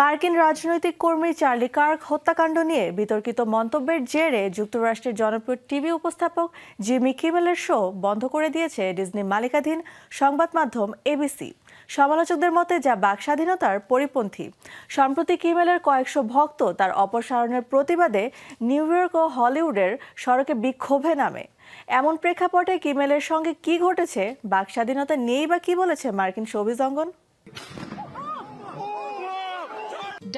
মার্কিন রাজনৈতিক কর্মী চার্লি কার্ক হত্যাকাণ্ড নিয়ে বিতর্কিত মন্তব্যের জেরে যুক্তরাষ্ট্রের জনপ্রিয় টিভি উপস্থাপক জিমি কিমেলের শো বন্ধ করে দিয়েছে ডিজনি মালিকাধীন সংবাদ মাধ্যম এবিসি সমালোচকদের মতে যা বাক স্বাধীনতার পরিপন্থী। সম্প্রতি কিমেলের কয়েকশো ভক্ত তার অপসারণের প্রতিবাদে নিউ ইয়র্ক ও হলিউডের সড়কে বিক্ষোভে নামে। এমন প্রেক্ষাপটে কিমেলের সঙ্গে কি ঘটেছে? বাক স্বাধীনতা নেই বা কি বলেছে মার্কিন শোবিজ অঙ্গন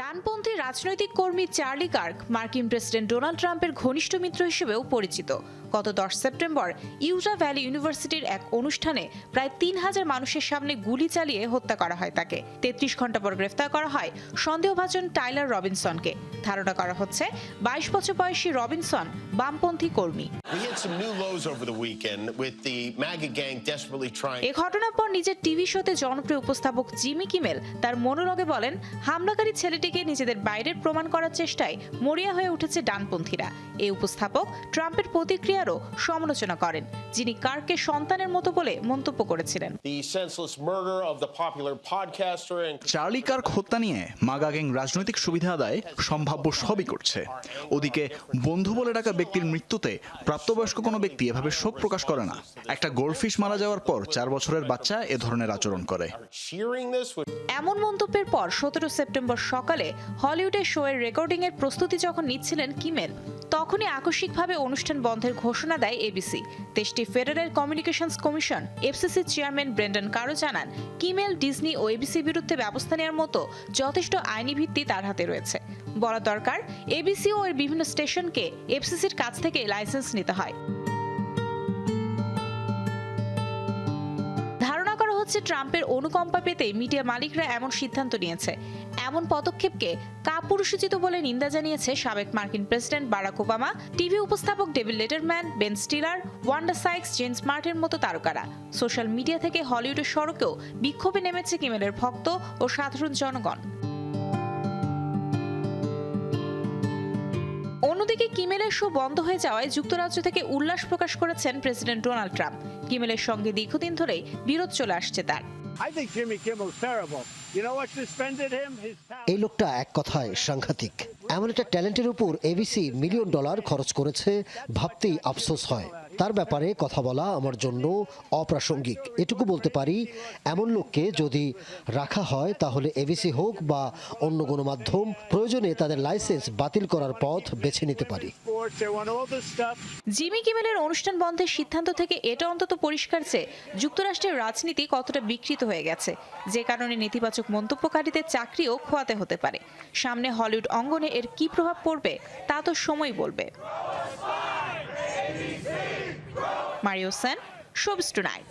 ডানপন্থী রাজনৈতিক কর্মী চার্লি কার্ক, মার্কিন প্রেসিডেন্ট ডোনাল্ড ট্রাম্পের ঘনিষ্ঠ মিত্র হিসেবেও পরিচিত। গত দশ সেপ্টেম্বর, ইউজা ভ্যালি ইউনিভার্সিটির এক অনুষ্ঠানে প্রায় তিন হাজার মানুষের সামনে গুলি চালিয়ে হত্যা করা হয় তাকে। তেত্রিশ ঘণ্টা পর গ্রেফতার করা হয় সন্দেহভাজন টাইলার রবিনসনকে। ধারণা করা হচ্ছে বাইশ বছর বয়সী রবিনসন বামপন্থী কর্মী. এ ঘটনার পর নিজের টিভি শোতে জনপ্রিয় উপস্থাপক জিমি কিমেল তার মনোরগে বলেন হামলাকারী ছেলেটিকে নিজেদের বাইরের প্রমাণ করার চেষ্টায় মরিয়া হয়ে উঠেছে ডানপন্থীরা এই উপস্থাপক ট্রাম্পের প্রতিক্রিয়ারও সমালোচনা করেন যিনি কার্কে সন্তানের মতো বলে মন্তব্য করেছিলেন চার্লি কার্ক হত্যা নিয়ে মাগা গ্যাং রাজনৈতিক সুবিধা আদায় সম্ভাব্য সবই করছে। ওদিকে বন্ধু বলে ডাকা ব্যক্তির মৃত্যুতে প্রাপ্তবয়স্ক কোনো ব্যক্তি এভাবে শোক প্রকাশ করে না। একটা গোল্ডফিশ মারা যাওয়ার পর চার বছরের বাচ্চা এ ধরনের আচরণ করে। এমন মন্তব্যের পর সতেরো সেপ্টেম্বর সকালে হলিউডের শোয়ের রেকর্ডিং এর প্রস্তুতি যখন নিচ্ছিলেন কিমেল, তখনই আকস্মিকভাবে অনুষ্ঠান বন্ধের ঘোষণা দেয় এবিসি দেশটি federal communications commission FCC chairman Brendan Carr জানান, কিমেল, ডিজনি ও এবিসি বিরুদ্ধে ব্যবস্থা নেওয়ার মতো যথেষ্ট আইনি ভিত্তি তার হাতে রয়েছে। বলা দরকার। এবিসি ও এর বিভিন্ন স্টেশনকে এফসিসির কাছ থেকে লাইসেন্স নিতে হয়। ধারণা করা হচ্ছে ট্রাম্পের অনুকম্পা পেতে মিডিয়া মালিকরা এমন সিদ্ধান্ত নিয়েছে। এমন পদক্ষেপকে কাপুরুষোচিত বলে নিন্দা জানিয়েছে সাবেক মার্কিন প্রেসিডেন্ট বারাক ওবামা, টিভি উপস্থাপক David Letterman, Ben Stiller, Wanda Sykes, James মার্টের মতো তারকারা। সোশ্যাল মিডিয়া থেকে হলিউডের সড়কেও বিক্ষোভে নেমেছে কিমেলের ভক্ত ও সাধারণ জনগণ। অন্যদিকে কিমেলের শো বন্ধ হয়ে যাওয়ায় যুক্তরাজ্য থেকে উল্লাস প্রকাশ করেছেন প্রেসিডেন্ট ডোনাল্ড ট্রাম্প। কিমেলের সঙ্গে দীর্ঘদিন ধরেই বিরোধ চলে আসছে তার. এই লোকটা এক কথায় সাংঘাতিক। এমন একটা ট্যালেন্টের উপর এবিসি মিলিয়ন ডলার খরচ করেছে ভাবতেই আফসোস হয়। তার ব্যাপারে কথা বলা আমার জন্য অপ্রাসঙ্গিক। এটুকু বলতে পারি, এমন লোককে যদি রাখা হয়, তাহলে এবিসি হোক বা অন্য কোনো মাধ্যম, প্রয়োজনে তাদের লাইসেন্স বাতিল করার পথ বেছে নিতে পারি. জিমি কিমেলের অনুষ্ঠান বন্ধের সিদ্ধান্ত থেকে এটা অন্তত পরিষ্কার যে, যুক্তরাষ্ট্রের রাজনীতি কতটা বিকৃত হয়ে গেছে। যে কারণে নেতিবাচক মন্তব্যকারীদের চাকরিও খোয়াতে হতে পারে। সামনে হলিউড অঙ্গনে এর কি প্রভাব পড়বে, তা তো সময় বলবে। Mario Sen showbiz tonight